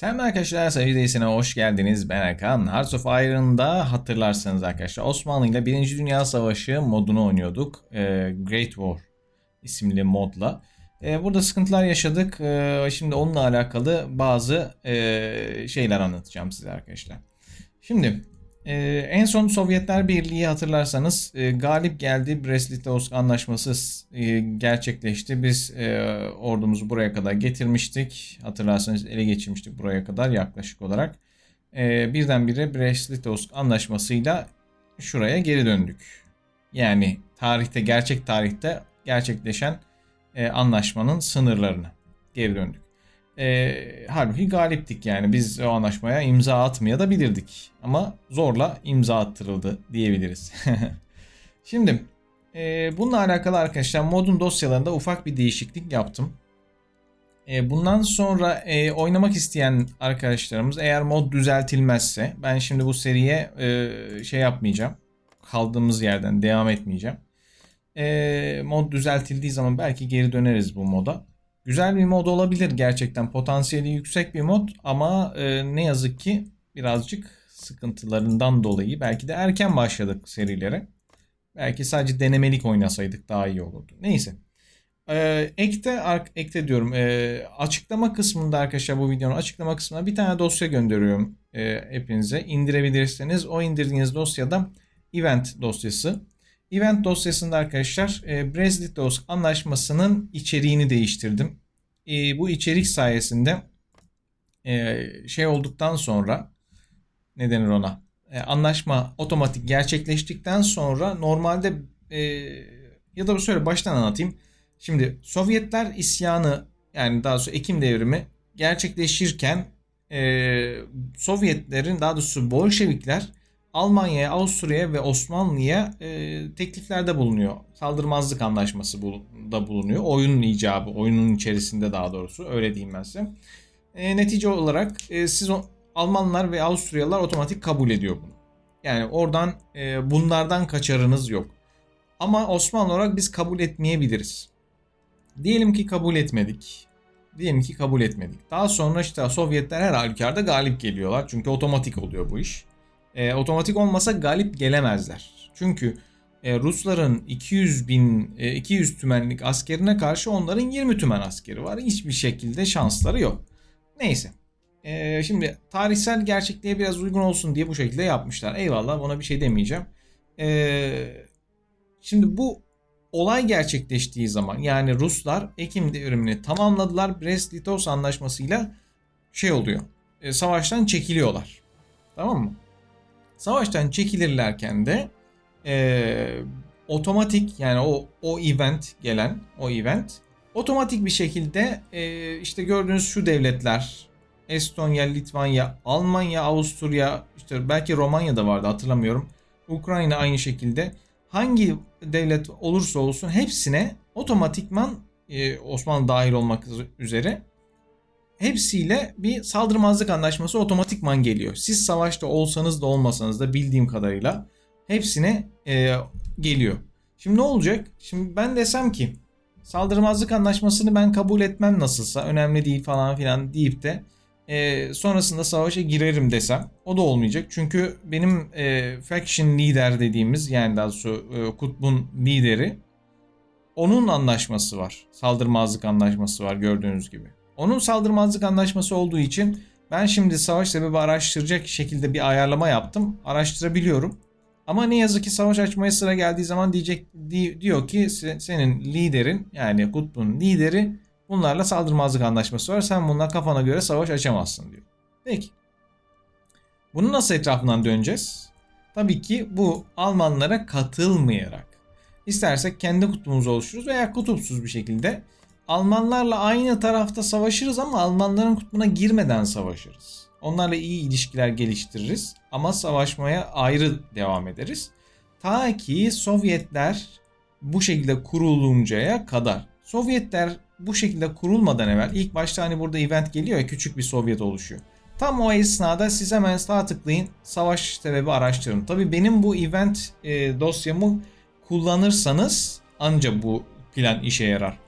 Selam arkadaşlar, Sayıcı Değilsin'e hoş geldiniz. Ben Erkan. Hearts of Iron'da hatırlarsanız arkadaşlar Osmanlı ile 1. Dünya Savaşı modunu oynuyorduk. Ee, Great War isimli modla. Ee, burada sıkıntılar yaşadık. Ee, şimdi onunla alakalı bazı e, şeyler anlatacağım size arkadaşlar. Şimdi e, en son Sovyetler Birliği hatırlarsanız e, galip geldi. Brest-Litovsk anlaşması e, gerçekleşti. Biz e, ordumuzu buraya kadar getirmiştik. Hatırlarsanız ele geçirmiştik buraya kadar yaklaşık olarak. E, birdenbire Brest-Litovsk anlaşmasıyla şuraya geri döndük. Yani tarihte, gerçek tarihte gerçekleşen e, anlaşmanın sınırlarına geri döndük. E, halbuki galiptik yani biz o anlaşmaya imza atmaya da bilirdik. Ama zorla imza attırıldı diyebiliriz. Şimdi e, bununla alakalı arkadaşlar modun dosyalarında ufak bir değişiklik yaptım. E, bundan sonra e, oynamak isteyen arkadaşlarımız eğer mod düzeltilmezse ben şimdi bu seriye e, şey yapmayacağım. Kaldığımız yerden devam etmeyeceğim. E, mod düzeltildiği zaman belki geri döneriz bu moda. Güzel bir mod olabilir gerçekten. Potansiyeli yüksek bir mod ama e, ne yazık ki birazcık sıkıntılarından dolayı belki de erken başladık serilere. Belki sadece denemelik oynasaydık daha iyi olurdu. Neyse. Ee, ekte, ekte diyorum. Ee, açıklama kısmında arkadaşlar bu videonun açıklama kısmına bir tane dosya gönderiyorum e, hepinize. İndirebilirseniz o indirdiğiniz dosyada event dosyası. Event dosyasında arkadaşlar e, Brest-Litovsk anlaşmasının içeriğini değiştirdim. E, bu içerik sayesinde e, şey olduktan sonra ne denir ona? E, anlaşma otomatik gerçekleştikten sonra normalde e, ya da şöyle baştan anlatayım. Şimdi Sovyetler isyanı yani daha doğrusu Ekim devrimi gerçekleşirken e, Sovyetlerin daha doğrusu Bolşevikler Almanya'ya, Avusturya'ya ve Osmanlı'ya e, tekliflerde bulunuyor. Saldırmazlık anlaşması bul- da bulunuyor. Oyunun icabı, oyunun içerisinde daha doğrusu öyle diyeyim ben size. E, netice olarak e, siz o, Almanlar ve Avusturyalılar otomatik kabul ediyor bunu. Yani oradan e, bunlardan kaçarınız yok. Ama Osmanlı olarak biz kabul etmeyebiliriz. Diyelim ki kabul etmedik. Diyelim ki kabul etmedik. Daha sonra işte Sovyetler her halükarda galip geliyorlar. Çünkü otomatik oluyor bu iş. E, otomatik olmasa galip gelemezler. Çünkü e, Rusların 200 bin, e, 200 tümenlik askerine karşı onların 20 tümen askeri var. Hiçbir şekilde şansları yok. Neyse. E, şimdi tarihsel gerçekliğe biraz uygun olsun diye bu şekilde yapmışlar. Eyvallah buna bir şey demeyeceğim. E, şimdi bu olay gerçekleştiği zaman yani Ruslar Ekim devrimini tamamladılar. Brest-Litovsk anlaşmasıyla şey oluyor. E, savaştan çekiliyorlar. Tamam mı? Savaştan çekilirlerken de e, otomatik yani o o event gelen o event otomatik bir şekilde e, işte gördüğünüz şu devletler Estonya, Litvanya, Almanya, Avusturya, işte belki Romanya da vardı hatırlamıyorum. Ukrayna aynı şekilde hangi devlet olursa olsun hepsine otomatikman e, Osmanlı dahil olmak üzere hepsiyle bir saldırmazlık anlaşması otomatikman geliyor. Siz savaşta olsanız da olmasanız da bildiğim kadarıyla hepsine e, geliyor. Şimdi ne olacak? Şimdi ben desem ki saldırmazlık anlaşmasını ben kabul etmem nasılsa önemli değil falan filan deyip de e, sonrasında savaşa girerim desem o da olmayacak. Çünkü benim e, faction lider dediğimiz yani daha doğrusu e, kutbun lideri onun anlaşması var. Saldırmazlık anlaşması var gördüğünüz gibi. Onun saldırmazlık anlaşması olduğu için ben şimdi savaş sebebi araştıracak şekilde bir ayarlama yaptım. Araştırabiliyorum. Ama ne yazık ki savaş açmaya sıra geldiği zaman diyecek di- diyor ki se- senin liderin yani kutbun lideri bunlarla saldırmazlık anlaşması var. Sen bunlar kafana göre savaş açamazsın diyor. Peki. Bunu nasıl etrafından döneceğiz? Tabii ki bu Almanlara katılmayarak. İstersek kendi kutbumuzu oluştururuz veya kutupsuz bir şekilde Almanlarla aynı tarafta savaşırız ama Almanların kutbuna girmeden savaşırız. Onlarla iyi ilişkiler geliştiririz ama savaşmaya ayrı devam ederiz. Ta ki Sovyetler bu şekilde kuruluncaya kadar. Sovyetler bu şekilde kurulmadan evvel ilk başta hani burada event geliyor ya küçük bir Sovyet oluşuyor. Tam o esnada siz hemen sağ tıklayın savaş sebebi araştırın. Tabi benim bu event e, dosyamı kullanırsanız anca bu plan işe yarar.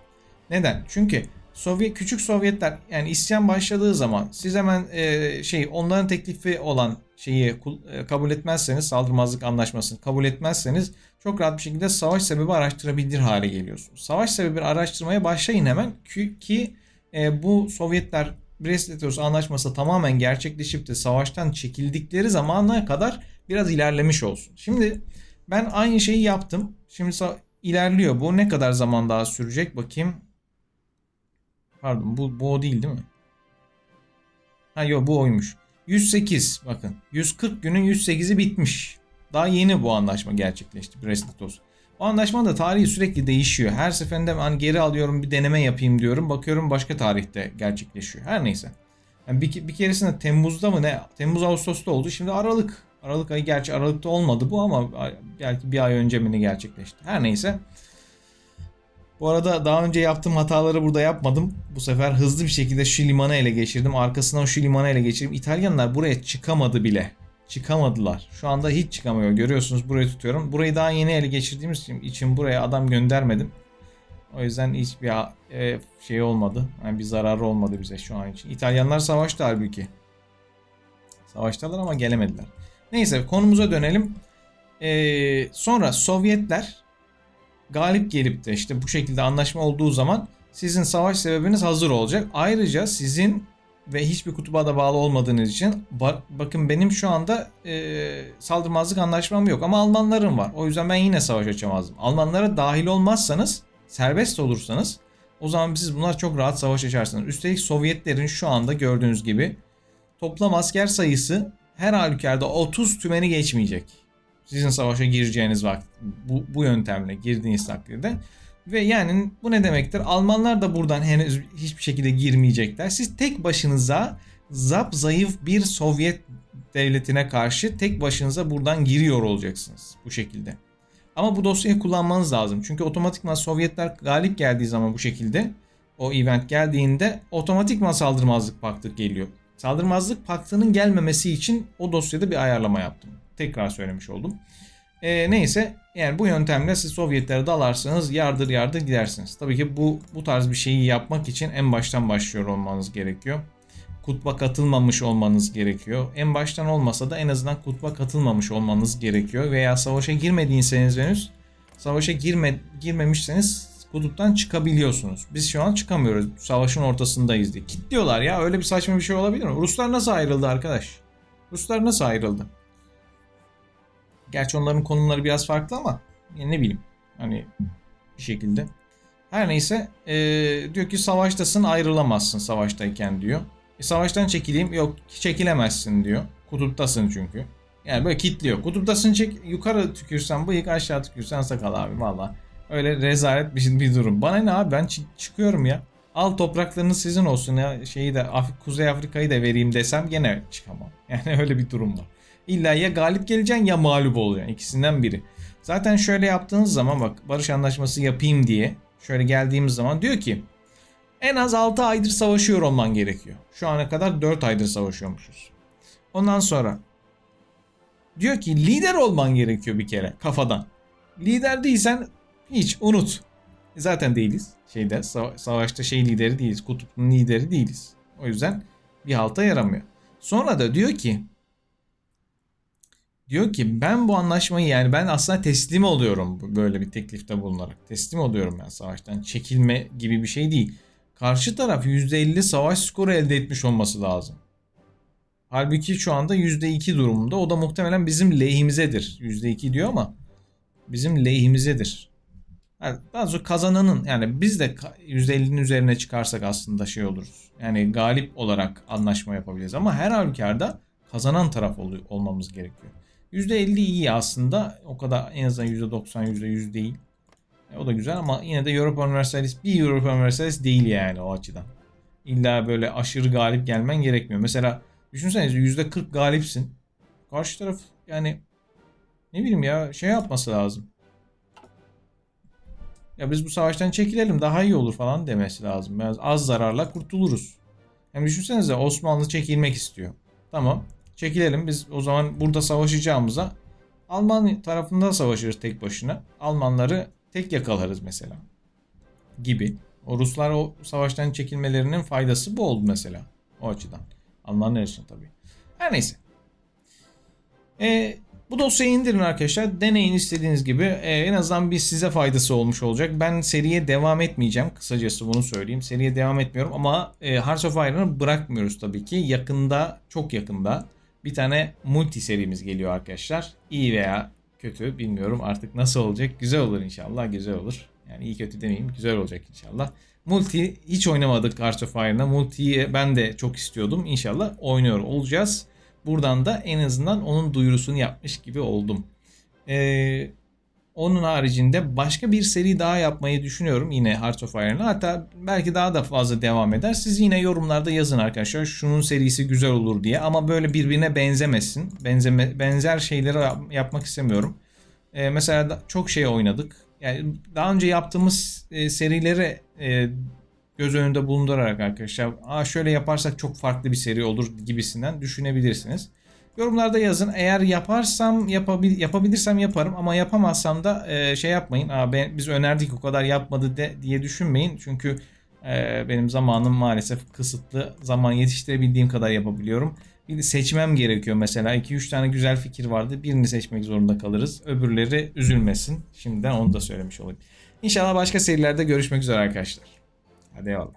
Neden? Çünkü Sovyet küçük Sovyetler yani isyan başladığı zaman siz hemen e, şey onların teklifi olan şeyi e, kabul etmezseniz saldırmazlık anlaşmasını kabul etmezseniz çok rahat bir şekilde savaş sebebi araştırabilir hale geliyorsunuz. Savaş sebebi araştırmaya başlayın hemen ki, ki e, bu Sovyetler Brest-Litovsk anlaşması tamamen gerçekleşip de savaştan çekildikleri zamana kadar biraz ilerlemiş olsun. Şimdi ben aynı şeyi yaptım. Şimdi ilerliyor. Bu ne kadar zaman daha sürecek bakayım. Pardon bu, bu o değil değil mi? Ha yok bu oymuş. 108 bakın. 140 günün 108'i bitmiş. Daha yeni bu anlaşma gerçekleşti Brest-Litovsk. O anlaşmanın da tarihi sürekli değişiyor. Her seferinde hani geri alıyorum bir deneme yapayım diyorum. Bakıyorum başka tarihte gerçekleşiyor. Her neyse. Yani bir, bir keresinde Temmuz'da mı ne? Temmuz Ağustos'ta oldu. Şimdi Aralık. Aralık ayı gerçi Aralık'ta olmadı bu ama belki bir ay önce mi ne gerçekleşti. Her neyse. Bu arada daha önce yaptığım hataları burada yapmadım. Bu sefer hızlı bir şekilde şu limanı ele geçirdim. Arkasından şu limanı ele geçirdim. İtalyanlar buraya çıkamadı bile. Çıkamadılar. Şu anda hiç çıkamıyor. Görüyorsunuz burayı tutuyorum. Burayı daha yeni ele geçirdiğimiz için, buraya adam göndermedim. O yüzden hiçbir e, şey olmadı. Yani bir zararı olmadı bize şu an için. İtalyanlar savaştı halbuki. Savaştılar ama gelemediler. Neyse konumuza dönelim. Ee, sonra Sovyetler galip gelip de işte bu şekilde anlaşma olduğu zaman sizin savaş sebebiniz hazır olacak. Ayrıca sizin ve hiçbir kutuba da bağlı olmadığınız için ba- bakın benim şu anda e, saldırmazlık anlaşmam yok ama Almanların var. O yüzden ben yine savaş açamazdım. Almanlara dahil olmazsanız serbest olursanız o zaman siz bunlar çok rahat savaş açarsınız. Üstelik Sovyetlerin şu anda gördüğünüz gibi toplam asker sayısı her halükarda 30 tümeni geçmeyecek. Sizin savaşa gireceğiniz vakit bu, bu yöntemle girdiğiniz takdirde. Ve yani bu ne demektir? Almanlar da buradan henüz hiçbir şekilde girmeyecekler. Siz tek başınıza zap zayıf bir Sovyet devletine karşı tek başınıza buradan giriyor olacaksınız bu şekilde. Ama bu dosyayı kullanmanız lazım. Çünkü otomatikman Sovyetler galip geldiği zaman bu şekilde o event geldiğinde otomatikman saldırmazlık paktı geliyor. Saldırmazlık paktının gelmemesi için o dosyada bir ayarlama yaptım. Tekrar söylemiş oldum. E, neyse yani bu yöntemle siz Sovyetlere dalarsanız yardır yardır gidersiniz. Tabii ki bu bu tarz bir şeyi yapmak için en baştan başlıyor olmanız gerekiyor. Kutba katılmamış olmanız gerekiyor. En baştan olmasa da en azından kutba katılmamış olmanız gerekiyor. Veya savaşa girmediyseniz henüz savaşa girme, girmemişseniz kutuptan çıkabiliyorsunuz. Biz şu an çıkamıyoruz. Savaşın ortasındayız diye. Kitliyorlar ya öyle bir saçma bir şey olabilir mi? Ruslar nasıl ayrıldı arkadaş? Ruslar nasıl ayrıldı? Gerçi onların konumları biraz farklı ama yani ne bileyim hani bir şekilde. Her neyse ee, diyor ki savaştasın ayrılamazsın savaştayken diyor. E, savaştan çekileyim yok çekilemezsin diyor. Kutuptasın çünkü. Yani böyle kitliyor. Kutuptasın çek yukarı tükürsen bıyık aşağı tükürsen sakal abi valla. Öyle rezalet bir, bir durum. Bana ne abi ben çı- çıkıyorum ya. Al topraklarınız sizin olsun ya şeyi de Af- Kuzey Afrika'yı da vereyim desem gene çıkamam. Yani öyle bir durum var. İlla ya galip geleceksin ya mağlup olacaksın. İkisinden biri. Zaten şöyle yaptığınız zaman bak barış anlaşması yapayım diye şöyle geldiğimiz zaman diyor ki en az 6 aydır savaşıyor olman gerekiyor. Şu ana kadar 4 aydır savaşıyormuşuz. Ondan sonra diyor ki lider olman gerekiyor bir kere kafadan. Lider değilsen hiç unut. Zaten değiliz. Şeyde sa- savaşta şey lideri değiliz. Kutupun lideri değiliz. O yüzden bir halta yaramıyor. Sonra da diyor ki diyor ki ben bu anlaşmayı yani ben aslında teslim oluyorum böyle bir teklifte bulunarak. Teslim oluyorum ben savaştan. Çekilme gibi bir şey değil. Karşı taraf %50 savaş skoru elde etmiş olması lazım. Halbuki şu anda %2 durumunda. O da muhtemelen bizim lehimizedir. %2 diyor ama bizim lehimizedir. Yani daha sonra kazananın yani biz de %50'nin üzerine çıkarsak aslında şey oluruz. Yani galip olarak anlaşma yapabiliriz ama her halükarda kazanan taraf ol- olmamız gerekiyor. %50 iyi aslında. O kadar en azından %90 %100 değil. E, o da güzel ama yine de Europa Universalis bir Europa Universalis değil yani o açıdan. İlla böyle aşırı galip gelmen gerekmiyor. Mesela düşünsenize %40 galipsin. Karşı taraf yani ne bileyim ya şey yapması lazım. Ya biz bu savaştan çekilelim daha iyi olur falan demesi lazım. Biraz az zararla kurtuluruz. Hem düşünsenize Osmanlı çekilmek istiyor. Tamam çekilelim biz o zaman burada savaşacağımıza Alman tarafında savaşırız tek başına. Almanları tek yakalarız mesela. Gibi. O Ruslar o savaştan çekilmelerinin faydası bu oldu mesela. O açıdan. Almanlar için tabii. Her neyse. E, bu dosyayı indirin arkadaşlar. Deneyin istediğiniz gibi. E, en azından bir size faydası olmuş olacak. Ben seriye devam etmeyeceğim. Kısacası bunu söyleyeyim. Seriye devam etmiyorum ama e, Hearts of Iron'ı bırakmıyoruz tabii ki. Yakında, çok yakında bir tane multi serimiz geliyor arkadaşlar. İyi veya kötü bilmiyorum artık nasıl olacak. Güzel olur inşallah. Güzel olur. Yani iyi kötü demeyeyim. Güzel olacak inşallah. Multi hiç oynamadık Hearts of Iron'da. Multiyi ben de çok istiyordum. İnşallah oynuyor olacağız. Buradan da en azından onun duyurusunu yapmış gibi oldum. Ee, onun haricinde başka bir seri daha yapmayı düşünüyorum yine Hearts of Iron'la. Hatta belki daha da fazla devam eder. Siz yine yorumlarda yazın arkadaşlar. Şunun serisi güzel olur diye. Ama böyle birbirine benzemesin. Benzeme, benzer şeyleri yap- yapmak istemiyorum. Ee, mesela da- çok şey oynadık. Yani daha önce yaptığımız e, serileri e, göz önünde bulundurarak arkadaşlar Aa, şöyle yaparsak çok farklı bir seri olur gibisinden düşünebilirsiniz. Yorumlarda yazın. Eğer yaparsam yapabil, yapabilirsem yaparım ama yapamazsam da e, şey yapmayın. Aa, ben, biz önerdik o kadar yapmadı de, diye düşünmeyin. Çünkü e, benim zamanım maalesef kısıtlı. Zaman yetiştirebildiğim kadar yapabiliyorum. Bir seçmem gerekiyor mesela. 2-3 tane güzel fikir vardı. Birini seçmek zorunda kalırız. Öbürleri üzülmesin. Şimdiden onu da söylemiş olayım. İnşallah başka serilerde görüşmek üzere arkadaşlar. Hadi eyvallah.